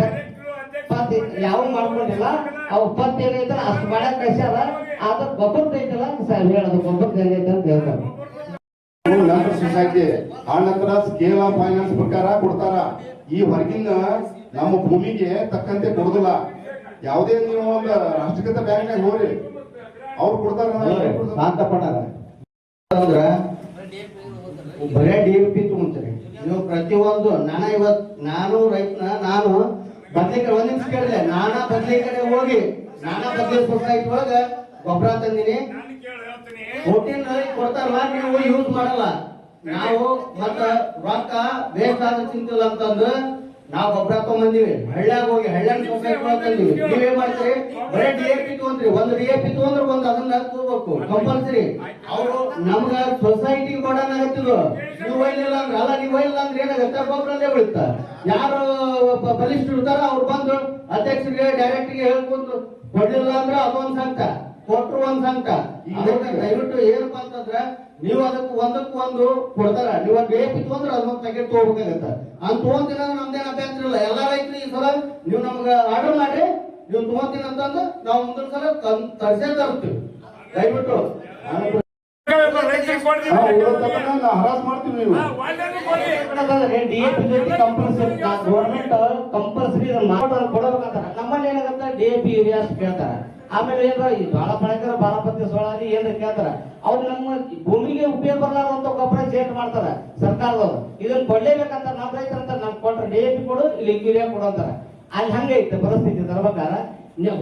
ಪತ್ ಯಾವ ಮಾಡ್ಕೊಂಡಿಲ್ಲ ಅವು ಪತ್ ಏನೈತಲ್ಲ ಅಷ್ಟು ಮಾಡಕ್ ಕಳ್ಸ್ಯಾರ. ಆದ್ರ ಗೊಬ್ಬರದ ಐತಲ್ಲ ಸರ್ ಹೇಳೋದು ಗೊಬ್ಬರದ ಏನೈತೆ ಅಂತ ಹೇಳ್ತಾರೆ. ನಂತರ ಸೊಸೈಟಿ ಆ ನಂತರ ಸ್ಕೇಲ್ ಆಫ್ ಫೈನಾನ್ಸ್ ಪ್ರಕಾರ ಕೊಡ್ತಾರ. ಈ ಹೊರಗಿನ ನಮ್ಮ ಭೂಮಿಗೆ ತಕ್ಕಂತೆ ಕೊಡುದಿಲ್ಲ. ಯಾವುದೇ ನೀವು ಒಂದು ರಾಷ್ಟ್ರೀಕೃತ ಬ್ಯಾಂಕ್ ಹೋಗ್ರಿ. ಅವ್ರು ಕೊಡ್ತಾರ ಶಾಂತ ಪಡಾರ ಅಂದ್ರ ಬರೇ ಡಿ ಎಂ ಪಿ ತಗೊಂತಾರೆ. ನೀವು ಪ್ರತಿಯೊಂದು ನಾನು ಇವತ್ ನಾನು ರೈತನ ನಾನು ಬದ್ಲಿಕಾಯಿ ಒಂದ್ ನಿಮಿಷ ಕೇಳಿದೆ ನಾನಾ ಕಡೆ ಹೋಗಿ, ನಾನಾ ಬದ್ಲಿ ಸೊಸೈಟಿ ಒಳಗ ಗೊಬ್ಬರ ತಂದಿನಿ. ಪ್ರೋಟೀನ್ ಕೊಡ್ತಾರಲ್ಲ ನೀವು ಯೂಸ್ ಮಾಡಲ್ಲ. ನಾವು ಮತ್ತ ರೊಕ್ಕ ವೇಸ್ಟ್ ಆದ ಚಿಂತಿಲ್ಲ ನಾವು ಗೊಬ್ಬರ ತಗೊಂಬಂದಿವಿ ಹಳ್ಳ್ಯಾಗ ಹೋಗಿ ಹಳ್ಳ್ಯಾಗ ಒಳಗೆ ತಂದಿವಿ ನೀವೇನ್ ಮಾಡ್ತೀರಿ? ಬರೇ ಡಿ ಎ ಪಿ ತಗೊಂಡ್ರಿ ಒಂದ್ ಡಿ ಎ ಪಿ ತಗೊಂಡ್ರೆ ಒಂದ್ ಅದನ್ನ ಹಾಕೋಬೇಕು ಕಂಪಲ್ಸರಿ. ಅವರು ನಮ್ಗ ಸೊಸೈಟಿ ಕೊಡೋಣ ಆಗತ್ತಿದ್ರು. ನೀವು ಒಯ್ಲಿಲ್ಲ ಅಂದ್ರೆ ಅಲ್ಲ ನೀವು ಒಯ್ಲಿಲ್ಲ ಅಂದ್ರೆ ಏನಾಗತ್ತೆ? ಗೊಬ್ಬರಲ್ಲೇ ಉಳಿತ ಯಾರು ಬಲಿಷ್ಠ ಬಲಿಷ್ಠರು ಇರ್ತಾರ ಅವ್ರು ಬಂದು ಅಧ್ಯಕ್ಷರಿಗೆ ಡೈರೆಕ್ಟ್ಗೆ ಹೇಳ್ಕೊಂಡು ಕೊಡ್ಲಿಲ್ಲ ಅಂದ್ರೆ ಅದೊಂದ್ ಸಂಕ ಕೊಟ್ರು ಒಂದ್ ಸಂಕ ಅದಕ್ಕೆ ದಯವಿಟ್ಟು ಏನಪ್ಪಾ ಅಂತಂದ್ರ ನೀವು ಅದಕ್ಕೆ ಒಂದಕ್ಕೂ ಒಂದು ಕೊಡ್ತಾರ. ನೀವು ಅದ್ ಬೇಕು ಅಂದ್ರೆ ಅದನ್ನ ತೆಗೆದು ತಗೋಬೇಕಾಗತ್ತ. ಅಂತ ತಗೊಂತಿನ ನಮ್ದೇನ್ ಅಭ್ಯಂತರ ಇಲ್ಲ ಎಲ್ಲಾ ರೈತರು ಈ ಸಲ ನೀವು ನಮ್ಗ ಆರ್ಡರ್ ಮಾಡಿ ನೀವು ತಗೊಂತೀನಿ ಅಂತಂದ್ರೆ ನಾವು ಮುಂದಿನ ಸಲ ತರ್ಸೇ ತರ್ತೀವಿ. ದಯವಿಟ್ಟು ಹರಾಸ್ ಮಾಡ್ತೀವಿ ನೀವು ಕಂಪಲ್ಸರಿ ಗೌರ್ಮೆಂಟ್ ಕಂಪಲ್ಸರಿ ಕೊಡಬೇಕಂತಾರ ನಮ್ಮಲ್ಲಿ ಏನಾಗತ್ತ ಡಿಎಪಿ ಯೂರಿಯಾ ಕೇಳ್ತಾರ ಆಮೇಲೆ ಏನ್ರ ಈ ಬಾಳ ಬಾರಪತಿ ಸೋಳಾರಿ ಏನ್ರ ಕೇಳ್ತಾರ? ಅವ್ರು ನಮ್ಮ ಭೂಮಿಗೆ ಉಪಯೋಗ ಬರ್ಲಾರಂತ ಗೊಬ್ಬರ ಸೇಟ್ ಮಾಡ್ತಾರ ಸರ್ಕಾರದವ್ರು. ಇದನ್ನ ಕೊಡ್ಲೇಬೇಕಂತ ನಮ್ಮ ರೈತರ ಅಂತ ನಮ್ಗೆ ಕೊಟ್ರೆ ಡಿಎಪಿ ಕೊಡು ಇಲ್ಲಿ ಯೂರಿಯಾ ಕೊಡು ಅಂತಾರ. ಅಲ್ಲಿ ಹಂಗೈತೆ ಪರಿಸ್ಥಿತಿ ತರ್ಬೇಕಾರ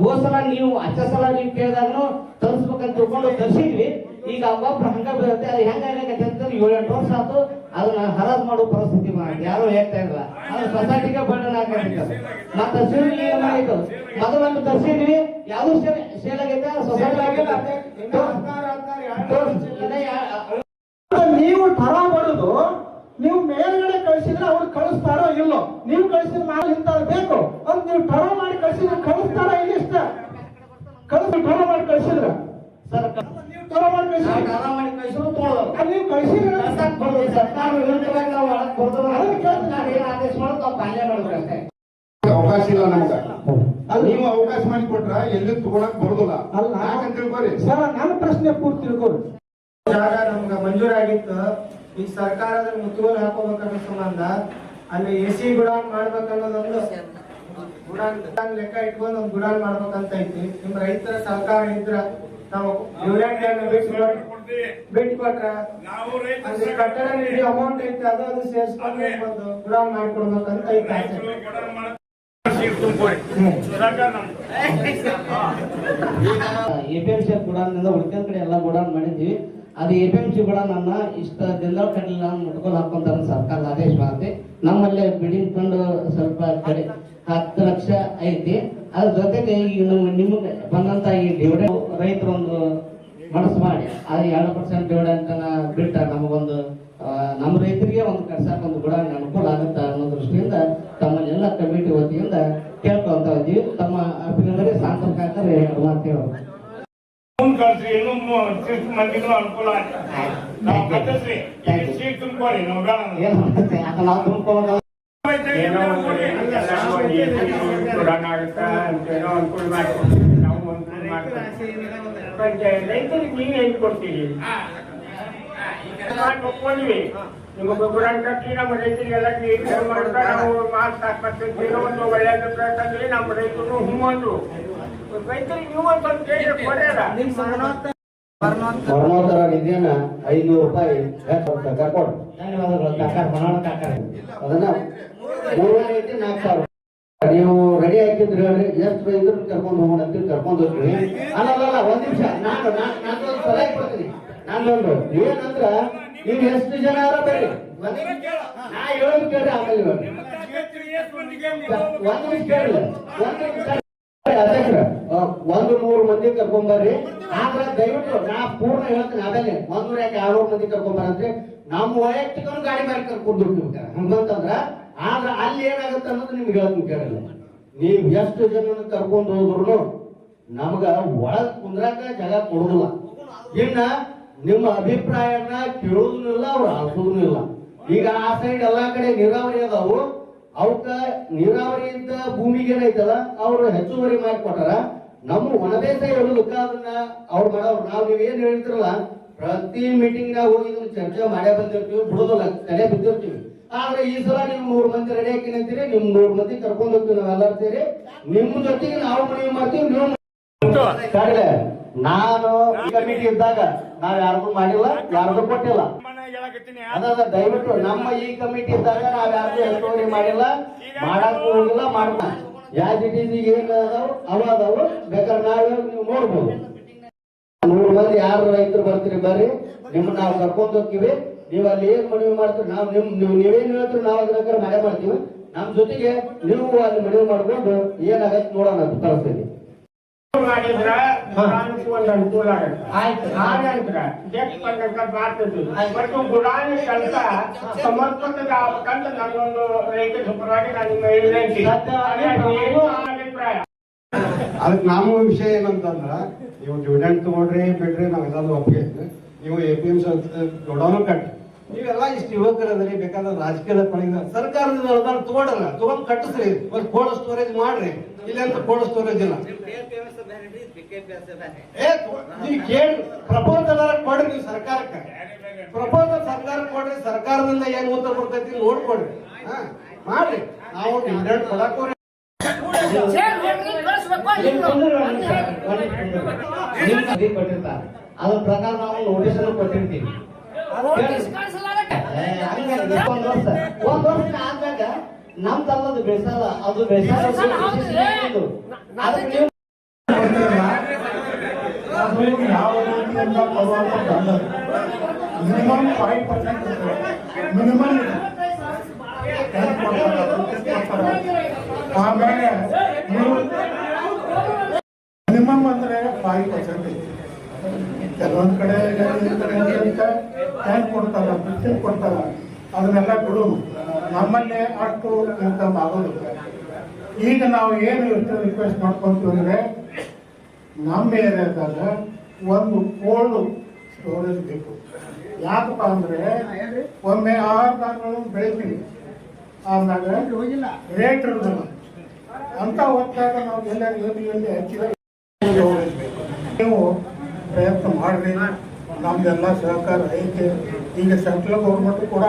ಹೋಸಲ ನೀವು, ಹಚ್ಚ ಸಲ ನೀವು ಕೇಳಿದಾಗನು ತರಿಸ್ಬೇಕಂತ ತಿಳ್ಕೊಂಡು ತರಿಸಿದ್ವಿ. ಈಗ ಗೊಬ್ಬರ ಹಂಗ ಬೀಳುತ್ತೆ, ಅದು ಹೆಂಗ ಏನಾಗತ್ತೆ ಏಳೆಂಟು ವರ್ಷ ಆತು. ಅದನ್ನ ಹರಾಜ್ ಮಾಡೋ ಪರಿಸ್ಥಿತಿ ಮಾಡಿ. ಯಾರು ಹೇಳ್ತಾ ಇಲ್ಲ. ಅದು ಸೊಸೈಟಿಗೆ ಬಂಡನ ಮತ್ತೆ ಹಸಿರು ಏನು ಮಾಡಿದ್ದು ಯಾವ್ದು ಸೇಲ್ ಆಗೈತೆ ಸೊಸೈಟಿ ನೀವು ತರ ಬರುದು ನೀವು ಮೇಲ್ಗಡೆ ಕಳಿಸಿದ್ರೆ ಅವ್ರು ಕಳಿಸ್ತಾರೋ ಇಲ್ಲೋ? ನೀವು ಕಳಿಸಿದ್ರೆ ನಾವು ಇಂತ ಬೇಕು. ಅಂತ ನೀವು ಠರ ಮಾಡಿ ಕಳಿಸಿದ್ರೆ ಕಳಿಸ್ತಾರ ಇಲ್ಲ ಇಷ್ಟ? ಕಳಿಸಿ ಮಾಡಿ ಕಳಿಸಿದ್ರ. ಸರ್ ಠರ ಮಾಡಿ ಕಳಿಸಿದ್ರೆ ಠರ ಮಾಡಿ ಕಳಿಸಿದ್ರು ತೊಗೊಳೋದು ನೀವು ಕಳಿಸಿದ್ರೆ ಸರ್ಕಾರ ವಿರುದ್ಧವಾಗಿ ನಾವು ಒಳಗೆ ಸರ್ಕಾರ ಏನು ಆದೇಶ ಮಾಡೋದು ನಾವು ಪಾಲನೆ ಅಷ್ಟೇ. ಅವಕಾಶ ಇಲ್ಲ ಅಲ್ಲಿ ನೀವು ಅವಕಾಶ ಮಾಡಿ ಕೊಟ್ರ ಎಲ್ಲಿ ತಗೊಳಕ್ ಬರ್ದಿಲ್ಲ. ಅಲ್ಲ. ಯಾಕಂತ ತಿಳ್ಕೊರಿ. ಸರ್ ನನ್ನ ಪ್ರಶ್ನೆ ಪೂರ್ತಿ ತಿಳ್ಕೊರಿ ಜಾಗ ನಮ್ಗೆ ಮಂಜೂರಾಗಿತ್ತು ಈ ಸರ್ಕಾರದ ಮುತ್ತುಗೋಲು ಹಾಕೋಬೇಕನ್ನೋ ಸಂಬಂಧ ಅಲ್ಲಿ ಎ ಸಿ ಗುಡಾನ್ ಮಾಡ್ಬೇಕನ್ನೋದೊಂದು ಗುಡಾನ್ ಗುಡಾನ್ ಲೆಕ್ಕ ಇಟ್ಕೊಂಡು ಒಂದು ಗುಡಾನ್ ಮಾಡ್ಬೇಕಂತ ಐತಿ. ನಿಮ್ ರೈತರ ಸಹಕಾರ ಇದ್ರ ನಾವು ಕೊಟ್ರ ಅಲ್ಲಿ ಕಟ್ಟಡ ನಿಧಿ ಅಮೌಂಟ್ ಐತಿ ಅದು. ಅದು ಸೇರ್ಸ್ಕೊಂಡು ಒಂದು ಗುಡಾನ್ ಮಾಡ್ಕೊಡ್ಬೇಕಂತ ಐತಿ ಆಸೆ ಎಪಿಎಂಸಿ ಗುಡಾನ್ನಿಂದ ಉಳಿದ ಕಡೆ ಎಲ್ಲ ಗುಡಾನ್ ಮಾಡಿದ್ವಿ. ಅದು ಎಪಿಎಂಸಿ ಗುಡಾನ್ ಅನ್ನ ಇಷ್ಟ ದಿನದ ಕಟ್ಟಿಲ್ಲ ಮುಟ್ಕೊಂಡು ಹಾಕೊಂತಾರ ಸರ್ಕಾರದ ಆದೇಶ ಆಗತ್ತೆ ನಮ್ಮಲ್ಲೇ ಬಿಲ್ಡಿಂಗ್ ಫಂಡ್ ಸ್ವಲ್ಪ ಕಡೆ ಹತ್ತು ಲಕ್ಷ ಐತಿ. ಅದ್ರ ಜೊತೆಗೆ ಈಗ ನಮ್ಮ ನಿಮ್ಗೆ ಬಂದಂತ ಈ ಡಿವಿಡೆಂಡ್ ರೈತರೊಂದು ಮನಸ್ಸು ಮಾಡಿ ಅದು ಎರಡು ಪರ್ಸೆಂಟ್ ಡಿವಿಡೆಂಟ್ ಬಿಟ್ಟ ನಮಗೊಂದು ನಮ್ಮ ರೈತರಿಗೆ ಒಂದು ಕರ್ಸಕ್ಕೆ ಒಂದು ಗುಡ ಅನುಕೂಲ ಆಗುತ್ತೆ ಎಲ್ಲ ಕಮಿಟಿ ವತಿಯಿಂದ ಕೇಳ್ಕೊಂತ ಇದ್ದೀವಿ ತಮ್ಮ ಅಭಿನಂದನೆ ಸಾಂತಕ ಎರಡು ಮಾತು ಹೇಳೋದು ಅನುಕೂಲ ಆಗುತ್ತೆ ನಾವು ತುಂಬ್ಕೊಳ್ಳೋದು ಅಂತ ಏನೋ ಅನುಕೂಲ ನಾವು ರೈತರಿಗೆ ನೀವು ಕೊಡ್ತೀವಿ ಒಪ್ಕೊಂಡ್ವಿ ನಿಮ್ಮ ಗೊಬ್ಬರ ಕಟ್ಟಿ ನಮ್ಮ ರೈತರಿಗೆಲ್ಲ ನೀರು ನಾವು ಮಾಸ್ಕ್ ಹಾಕ್ಬೇಕು ಏನೋ ಒಂದು ಬೇಕಂದ್ರೆ ನಮ್ಮ ರೈತರು ಅಂದ್ರು ರೈತರಿಗೆ ನೀವು ಕೇಳಿ ನಿಧಿಯನ್ನ ಐನೂರು ರೂಪಾಯಿ ಕರ್ಕೊಂಡು ಧನ್ಯವಾದಗಳು ಅದನ್ನ ಮೂರನೇ ರೀತಿ ನಾಲ್ಕು ನೀವು ರೆಡಿ ಹಾಕಿದ್ರೆ ಹೇಳ್ರಿ, ಎಷ್ಟು ಇದ್ರು ಕರ್ಕೊಂಡು ಹೋಗೋಣ ಅಂತ ಕರ್ಕೊಂಡು ಹೋಗ್ರಿ. ಅಲ್ಲಲ್ಲ ಒಂದ್ ನಿಮಿಷ, ನಾನು ನಾನು ಸಲಹೆ ಕೊಡ್ತೀನಿ. ನಾನೊಂದು ಏನಂದ್ರ, ನೀವು ಎಷ್ಟು ಜನ ಯಾರ ಬೇಡಿ ನಾ ಹೇಳೋದು ಕೇಳ್ರಿ ಆಮೇಲೆ ಒಂದ್ ನಿಮಿಷ ಒಂದ್ ಒಂದು ನೂರು ಮಂದಿ ಕರ್ಕೊಂಬರ್ರಿ ಆದ್ರೆ ದಯವಿಟ್ಟು, ನಾ ಪೂರ್ಣ ಹೇಳ್ತೀನಿ ಆಮೇಲೆ. ಒಂದೂರ ಯಾಕೆ ಆರ್ನೂರು ಮಂದಿ ಕರ್ಕೊಂಬರಂದ್ರೆ ನಮ್ಮ ವೈಯಕ್ತಿಕ ಗಾಡಿ ಮೇಲೆ ಕರ್ಕೊಂಡು ಹಂಗಂತಂದ್ರ ಆದ್ರೆ ಅಲ್ಲಿ ಏನಾಗುತ್ತೆ ಅನ್ನೋದು ನಿಮ್ಗೆ ಹೇಳ್ತೀನಿ ಕೇಳಲ್ಲ. ನೀವು ಎಷ್ಟು ಜನನ ಕರ್ಕೊಂಡು ಹೋದ್ರು ನಮಗ ಒಳಗ್ ಕುಂದ್ರಾಕ ಜಾಗ ಕೊಡುದಿಲ್ಲ. ಇನ್ನ ನಿಮ್ಮ ಅಭಿಪ್ರಾಯನ ಕೇಳೋದೂ ಇಲ್ಲ, ಅವ್ರು ಇಲ್ಲ. ಈಗ ಆ ಸೈಡ್ ಎಲ್ಲಾ ಕಡೆ ನೀರಾವರಿ ಅದಾವು. ಅವಕ್ಕ ನೀರಾವರಿ ಇದ್ದ ಭೂಮಿಗೆ ಏನೈತಲ್ಲ ಅವ್ರು ಹೆಚ್ಚುವರಿ ಮಾಡಿ ಕೊಟ್ಟಾರ ನಮ್ಮ ಒಣಬೇಸ ಹೇಳುದಕ್ಕ ಅದನ್ನ ಅವ್ರು ಮಾಡೋರು ನಾವು ನೀವ್ ಏನ್ ಹೇಳ್ತಿರಲ್ಲ ಪ್ರತಿ ಮೀಟಿಂಗ್ ನಾಗ ಹೋಗಿ ಚರ್ಚೆ ಮಾಡೇ ಬಂದಿರ್ತೀವಿ, ಬಿಡೋದಿಲ್ಲ, ತಲೆ ಬಿದ್ದಿರ್ತೀವಿ. ಆದ್ರೆ ಈ ಸಲ ನೀವು ಮೂರ್ ಮಂದಿ ರೆಡಿ ಹಾಕಿ ನಿಮ್ಮ ನಿಮ್ ಮೂರ್ ಮಂದಿ ಕರ್ಕೊಂಡು ಹೋಗ್ತೀವಿ ನಾವೆಲ್ಲರೂ ಸೇರಿ. ನಿಮ್ ಜೊತೆಗೆ ನಾವು ಮನವಿ ಮಾಡ್ತೀವಿ, ನೀವು ನಾನು ಕಮಿಟಿ ಇದ್ದಾಗ ನಾವ್ ಯಾರಿಗೂ ಮಾಡಿಲ್ಲ, ಯಾರಿಗೂ ಕೊಟ್ಟಿಲ್ಲ. ಅದ ದಯವಿಟ್ಟು ನಮ್ಮ ಈ ಕಮಿಟಿ ಇದ್ದಾಗ ನಾವ್ ಯಾರಿಗೂ ಹೆಚ್ಚುವರಿ ಮಾಡಿಲ್ಲ. ಮಾಡಕ್ ಹೋಗಿಲ್ಲ ಮಾಡ್ಬ ಯಾವ ಏನ್ ಅದಾವ? ಅವ ಅದಾವ. ಬೇಕಾದ್ರೆ ನಾಳೆ ನೀವು ನೋಡ್ಬೋದು. ನೂರು ಮಂದಿ ಯಾರು ರೈತರು ಬರ್ತೀರಿ ಬರ್ರಿ, ನಿಮ್ಮನ್ನ ನಾವು ಕರ್ಕೊಂಡ್ ಹೋಗ್ತೀವಿ. ನೀವು ಅಲ್ಲಿ ಏನ್ ಮನವಿ ಮಾಡ್ತೀರಿ? ನಾವು ನಿಮ್ ನೀವು ನೀವೇನ್ ಹೇಳ್ತೀರಿ ನಾವು ಅದ್ರ ಮನೆ ಮಾಡ್ತೀವಿ. ನಮ್ ಜೊತೆಗೆ ನೀವು ಅಲ್ಲಿ ಮನವಿ ಮಾಡ್ಕೊಂಡು ಏನಾಗತ್ತೆ ನೋಡೋಣ ಅಂತ ಮಾಡಿದ್ರ ಅನುಕೂಲ ಆಗುತ್ತೆ. ಮತ್ತು ಗುಡಾನಿ ಕೆಲಸ ಸಮರ್ಪಕತೆ ಆಗ್ಬೇಕಂತ ನನ್ನೊಂದು ರೈತ ಸುಪರವಾಗಿ ನಾನು ನಿಮ್ಮ ಏನು ಅಭಿಪ್ರಾಯ? ಅದಕ್ಕೆ ನಮ್ಮ ವಿಷಯ ಏನಂತಂದ್ರ ನೀವು ಡಿವಿಡೆಂಟ್ ತಗೊಂಡ್ರಿ ಬಿಡ್ರಿ ನಾವೆಲ್ಲರೂ ಒಪ್ಪಿಗೆ ನೀವು ಎ ಪಿ ಎಂ ದೊಡ್ಡವನು ಕಟ್ಟಿ. ನೀವೆಲ್ಲ ಇಷ್ಟು ಯುವಕರದ್ರಿ ಬೇಕಾದ್ರೆ ರಾಜಕೀಯದ ಪಣಿದ ಸರ್ಕಾರದಿಂದ ಅನುದಾನ ತಗೊಂಡಲ್ಲ, ತಗೊಂಡ್ ಕಟ್ಟಿಸ್ರಿ. ಒಂದು ಕೋಲ್ಡ್ ಸ್ಟೋರೇಜ್ ಮಾಡ್ರಿ. ಇಲ್ಲಂತ ಕೋಲ್ಡ್ ಸ್ಟೋರೇಜ್ ಇಲ್ಲ. ನೀವು ಕೇಳಿ. ಪ್ರಪೋಸಲ್ ಕೊಡ್ರಿ ನೀವು ಸರ್ಕಾರಕ್ಕೆ. ಪ್ರಪೋಸಲ್ ಸರ್ಕಾರ ಕೊಡ್ರಿ, ಸರ್ಕಾರದಿಂದ ಏನ್ ಉತ್ತರ ಬರ್ತೈತಿ ನೋಡ್ಕೊಡ್ರಿ. ಮಾಡ್ರಿ. ನಾವು ಡಿವಿಡೆಂಡ್ ಕೊಟ್ಟಿರ್ತಾರೆ ಅದ್ರ ಪ್ರಕಾರ ನಾವು ನೋಟಿಸ್ ಕೊಟ್ಟಿರ್ತೀವಿ. ಒಂದ್ ವರ್ಷ ಒಂದ್ ವರ್ಷ ಆದ್ಮ್ಯಾಗ ನಮ್ ತಲ್ಲದು ಬೆಳೆಸಲ್ಲ ಅದು ಬೆಳೆಸಲ್ಲ ಅದಕ್ಕೆ ನೀವು ಅದು ಯಾವ ರೀತಿಯಿಂದ ಮಿನಿಮಮ್ ಫೈವ್ ಪರ್ಸೆಂಟ್ ಮಿನಿಮಮ್ ಆಮೇಲೆ ನೀವು ಮಿನಿಮಮ್ ಅಂದ್ರೆ ಫೈವ್ ಪರ್ಸೆಂಟ್ ಕೆಲವೊಂದ್ ಕಡೆ ಈ ಕಡೆ ಅಂತ ಟ್ಯಾಂಕ್ ಬಿಸ್ಕೆಟ್ ಕೊಡ್ತಾರ. ಅದನ್ನೆಲ್ಲ ಬಿಡು. ನಮ್ಮಲ್ಲೇ ಅಷ್ಟು ಆಗೋದು ಈಗ ನಾವು ಏನು ರಿಕ್ವೆಸ್ಟ್ ಮಾಡ್ಕೊಂತೀವಿ ಅಂದ್ರೆ, ನಮ್ಮ ಏರಿಯಾದಾಗ ಒಂದು ಕೋಲ್ಡ್ ಸ್ಟೋರೇಜ್ ಬೇಕು. ಯಾಕಪ್ಪ ಅಂದ್ರೆ, ಒಮ್ಮೆ ಆರು ದಾನಗಳು ಬೆಳಿತೀವಿ. ಆಮ್ಯಾಗ ರೇಟ್ ಇರೋದಿಲ್ಲ. ಅಂತ ಹೊತ್ತಾಗ ನಾವು ಎಲ್ಲ ಎಲ್ಲಿ ಹೆಚ್ಚಿಗೆ ನೀವು ಪ್ರಯತ್ನ ಮಾಡ್ರಿ. ನಮ್ದೆಲ್ಲ ಸಹಕಾರ ಐತೆ. ಈಗ ಸೆಂಟ್ರಲ್ ಗೌರ್ಮೆಂಟ್ ಕೂಡ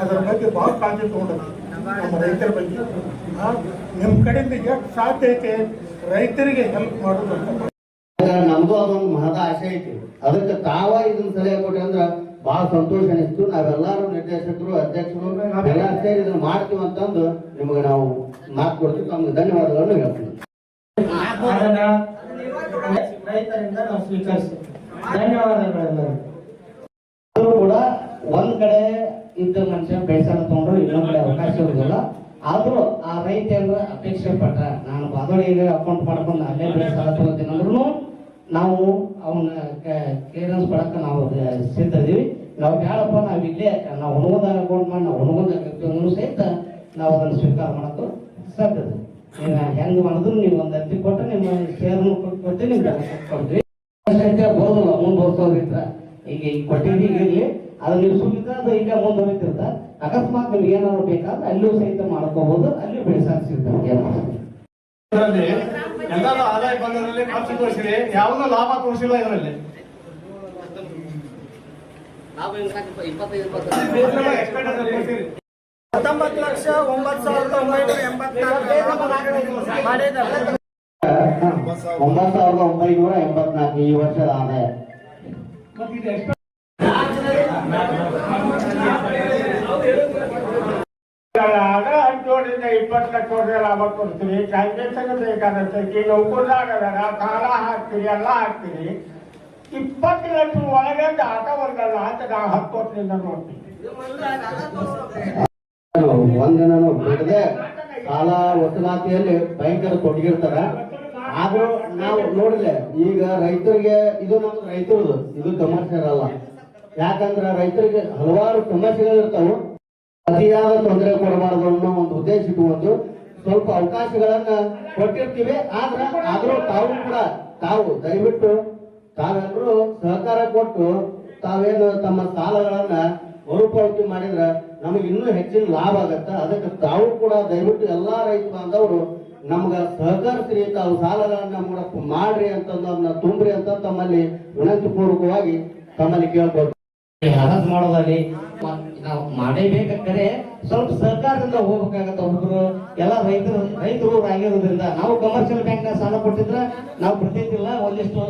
ಅದರ ಬಗ್ಗೆ ಬಹಳ ಕಾಳಜಿ ತಗೊಂಡದ. ನಮ್ಮ ರೈತರ ಬಗ್ಗೆ. ಆ, ನಿಮ್ ಕಡೆಯಿಂದ ಎಷ್ಟು ಸಾಧ್ಯ ಐತೆ? ರೈತರಿಗೆ ಹೆಲ್ಪ್ ಮಾಡೋದು ನಮ್ದು ಅದೊಂದು ಮಹದ ಆಸೆ ಐತಿ. ಅದಕ್ಕೆ ತಾವ ಇದನ್ನ ಸಲಹೆ ಕೊಟ್ಟೆ ಅಂದ್ರೆ ಬಹಳ ಸಂತೋಷ ಅನಿಸ್ತು. ನಾವೆಲ್ಲರೂ ನಿರ್ದೇಶಕರು ಅಧ್ಯಕ್ಷರು ಎಲ್ಲ ಸೇರಿ ಇದನ್ನ ಮಾಡ್ತೀವಿ ಅಂತಂದು ನಿಮಗೆ ನಾವು ಮಾತು ಕೊಡ್ತೀವಿ. ತಮ್ಗೆ ಧನ್ಯವಾದಗಳನ್ನು ಹೇಳ್ತೀವಿ ಅದನ್ನ ರೈತರಿಂದ ನಾವು ಸ್ವೀಕರಿಸ್ತೀವಿ. ಧನ್ಯವಾದಗಳೆಲ್ಲರೂ ಆದ್ರೂ ಕೂಡ ಒಂದ್ ಕಡೆ ಇದ್ದ ಮನುಷ್ಯ ಬೇಸರ ತಗೊಂಡ್ರು ಇನ್ನೊಂದ್ ಕಡೆ ಅವಕಾಶ ಇರುದಿಲ್ಲ ಆದ್ರೂ ಆ ರೈತ ಏನ್ರ ಅಪೇಕ್ಷೆ ಪಟ್ಟ ನಾನು ಬಾದೋಳಿಗೆ ಅಕೌಂಟ್ ಮಾಡ್ಕೊಂಡು ಅಲ್ಲೇ ಬೇಸಾಯ ತಗೋತೀನಿ ಅಂದ್ರೂ ನಾವು ಅವನ್ನ ಕ್ಲಿಯರೆನ್ಸ್ ಪಡಕ ನಾವು ಸಿದ್ಧ ಇದೀವಿ ನಾವು ಬೇಡಪ್ಪ ನಾವ್ ಇಲ್ಲೇ ನಾವು ಹುಣಗುಂದಾಗ ಅಕೌಂಟ್ ಮಾಡಿ, ನಾವು ಹುಣಗುಂದಾಗ ಸಹಿತ ನಾವು ಅದನ್ನು ಸ್ವೀಕಾರ ಮಾಡೋದು ಸಾಧ್ಯತೆ ಈಗ ಹೆಂಗ್ ಮಾಡಿದ್ರು ನೀವು ಒಂದ್ ಅರ್ಜಿ ಕೊಟ್ಟು ನಿಮ್ಮ ಶೇರ್ ಕೊಟ್ಟು ನಿಮ್ಗೆ ಕೊಡ್ರಿ ಸಂಖ್ಯೆ ಬರೋದಿಲ್ಲ ಮುಂದುವರ್ಸೋದ್ರಿಂದ ಈಗ ಈಗ ಕೊಟ್ಟಿದ್ದೀವಿ ಈಗ ಇರ್ಲಿ ಅದು ನೀವು ಅದು ಈಗ ಮುಂದುವರಿತಿರ್ತ ಅಕಸ್ಮಾತ್ ನಿಮ್ಗೆ ಏನಾದ್ರು ಬೇಕಾದ್ರೆ ಅಲ್ಲೂ ಸಹಿತ ಮಾಡ್ಕೋಬಹುದು ಅಲ್ಲಿ ಬೆಳೆಸಾಕ್ ಸಿಗ್ತದೆ ಎಲ್ಲರೂ ಆದಾಯ ಬಂದದ್ರಲ್ಲಿ ಖರ್ಚು ತೋರಿಸಿರಿ ಯಾವುದೋ ಲಾಭ ತೋರಿಸಿಲ್ಲ ಇದರಲ್ಲಿ. ಹತ್ತೊಂಬತ್ತು ಲಕ್ಷ ಒಂಬತ್ತು ಸಾವಿರದ ಒಂಬೈನೂರ ಎಂಬತ್ನಾಲ್ಕು. ಒಂಬತ್ತು ಸಾವಿರದ ಒಂಬೈನೂರ ಎಂಬತ್ನಾಲ್ಕು. ಈ ವರ್ಷದ ಆದಾಯ. ಇಪ್ಪತ್ತು ಲಕ್ಷ ಲಾಭ ಕೊಡ್ತೀವಿ ಎಲ್ಲ ಇಪ್ಪತ್ತು ಒಳಗೆ ಆಟ ವರ್ಗಲ್ಲ ಅಂತ ನಾವು ಹತ್ತು ವರ್ಷದಿಂದ ನೋಡ್ತೀವಿ ಒಂದಿನ ಬಿಡದೆ ಸಾಲ ವಸೂಲಾತಿಯಲ್ಲಿ ಭಯಂಕರ ತೊಡಗಿರ್ತಾರ. ಆದ್ರೂ ನಾವು ನೋಡಿಲ್ಲ ಈಗ ರೈತರಿಗೆ, ಇದು ನಮ್ದು ರೈತರದು, ಇದು ಕಮರ್ಷಿಯಲ್ ಅಲ್ಲ. ಯಾಕಂದ್ರೆ ರೈತರಿಗೆ ಹಲವಾರು ಕಮರ್ಷಿಯಲ್ ಇರ್ತಾವು. ಅತಿಯಾದ ತೊಂದರೆ ಕೊಡಬಾರದು ಅನ್ನೋ ಒಂದು ಉದ್ದೇಶ ಇಟ್ಟುಕೊಂಡು ಸ್ವಲ್ಪ ಅವಕಾಶಗಳನ್ನ ಕೊಟ್ಟಿರ್ತೀವಿ. ಆದ್ರೆ ಆದ್ರೂ ತಾವು ಕೂಡ, ತಾವು ದಯವಿಟ್ಟು ತಾವೆಲ್ಲರೂ ಸಹಕಾರ ಕೊಟ್ಟು ತಾವೇನು ತಮ್ಮ ಸಾಲಗಳನ್ನ ಮರುಪಾವತಿ ಮಾಡಿದ್ರೆ ನಮಗೆ ಇನ್ನೂ ಹೆಚ್ಚಿನ ಲಾಭ ಆಗತ್ತೆ? ಅದಕ್ಕೆ ತಾವು ಕೂಡ ದಯವಿಟ್ಟು ಎಲ್ಲಾ ರೈತ ಬಾಂಧವರು ನಮ್ಗ ಸಹಕರಿಸ್ರಿ ತಾವು ಸಾಲಗಳನ್ನ ಮೂಡಪ್ಪ ಮಾಡ್ರಿ ಅಂತಂದನ್ನ ತುಂಬ್ರಿ ಅಂತ ತಮ್ಮಲ್ಲಿ ವಿನಂತಿ ಪೂರ್ವಕವಾಗಿ ತಮ್ಮಲ್ಲಿ ಕೇಳ್ಬೋದು ಹಣಸ್ ಮಾಡೋದಲ್ಲಿ ನಾವು ಮಾಡೇಬೇಕಾದ್ರೆ ಸ್ವಲ್ಪ ಸರ್ಕಾರದಿಂದ ಹೋಗ್ಬೇಕಾಗತ್ತ ಹುಡುಗರು. ಎಲ್ಲ ರೈತರು ರೈತರು ಆಗಿರೋದ್ರಿಂದ ನಾವು ಕಮರ್ಷಿಯಲ್ ಬ್ಯಾಂಕ್ನ ಸಾಲ ಕೊಟ್ಟಿದ್ರ ನಾವು ಕೊಡ್ತಿದ್ದಿಲ್ಲ ಒಂದಿಷ್ಟು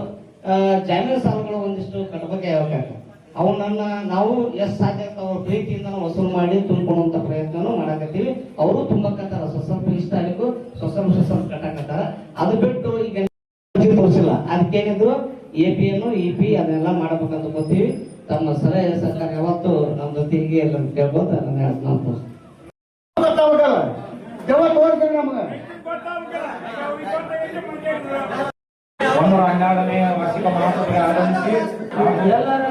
ಜಾಮೀನು ಸಾಲಗಳು ಒಂದಿಷ್ಟು ಕಟ್ಟಬೇಕಾಗತ್ತೆ ಅವನನ್ನ ನಾವು ಎಷ್ಟು ಸಾಧ್ಯ ಅವ್ರ ಪ್ರೀತಿಯಿಂದ ವಸೂಲ್ ವಸೂಲು ಮಾಡಿ ತುಂಬಿಕೊಳ್ಳುವಂತ ಪ್ರಯತ್ನನೂ ಮಾಡಕತ್ತೀವಿ. ಅವರು ತುಂಬಕ್ಕಂತ ಸ್ವಲ್ಪ ಇಷ್ಟ ಆಗಬೇಕು ಸ್ವಲ್ಪ ಕಟ್ಟಾಕತ್ತಾರ ಅದು ಬಿಟ್ಟು ಈಗ ತೋರಿಸಿಲ್ಲ. ಅದಕ್ಕೇನಿದ್ರು ಎ ಪಿ ಅನ್ನು ಇ ಪಿ ಅದನ್ನೆಲ್ಲ ಮಾಡಬೇಕಂತ ಗೊತ್ತೀವಿ ತಮ್ಮ ಸಲಹೆ ಸರ್ಕಾರ ಯಾವತ್ತು ನಮ್ಮ ಜೊತೆಗೆ ಎಲ್ಲ ಕೇಳ್ಬೋದು ಅದನ್ನ ನಮ್ಗೆ? ಒಂದೂರ ಹನ್ನೆರಡನೇ ವಾರ್ಷಿಕ ಮಹಾಸಭೆಗೆ ಆಗಮಿಸಿ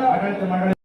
ಆಡಳಿತ ಮಂಡಳಿ